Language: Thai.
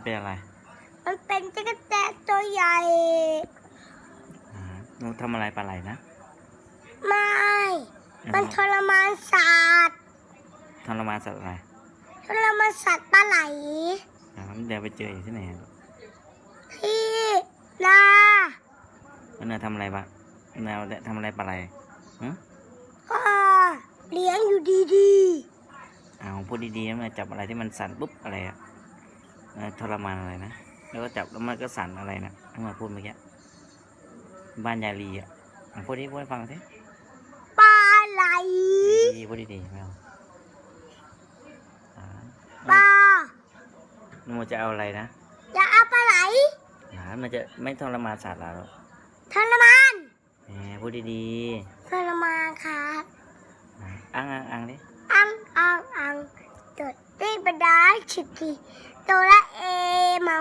มันเป็นอะไรมันเป็นจักรแตนตัวใหญ่อ่าหนูทำอะไรปลาไหลนะไม่มันทรมานสัตว์ทรมานสัตว์อะไรทรมานสัตว์ปลาไหลอ่าเดี๋ยวไปเจออยู่ที่ไหนลูกที่นาแล้วเนยทำอะไรบ้างเนยทำอะไรปลาไหลหึก็เลี้ยงอยู่ดีเอาพูดดีๆนะเนยจับอะไรที่มันสั่นปุ๊บอะไรอะเนย ทรมานอะไรนะ แล้วก็จับแล้วมันก็สั่นอะไรนะที่มาพูดเมื่อกี้บ้านยายลีอะอะพูดดิพูดให้ฟังสิๆปลาไหลดีๆพูดดีๆไม่เอาอ่าปลาหนูจะเอาอะไรนะอย่าเอาปลาไหลหลานมันจะไม่ทรมานสัตว์เหรอลูกทรมานแหมพูดดีทรมานครับๆอะอังอังอังดิอังอังอังจดได้บรรดาชิดทีตัวละเอมา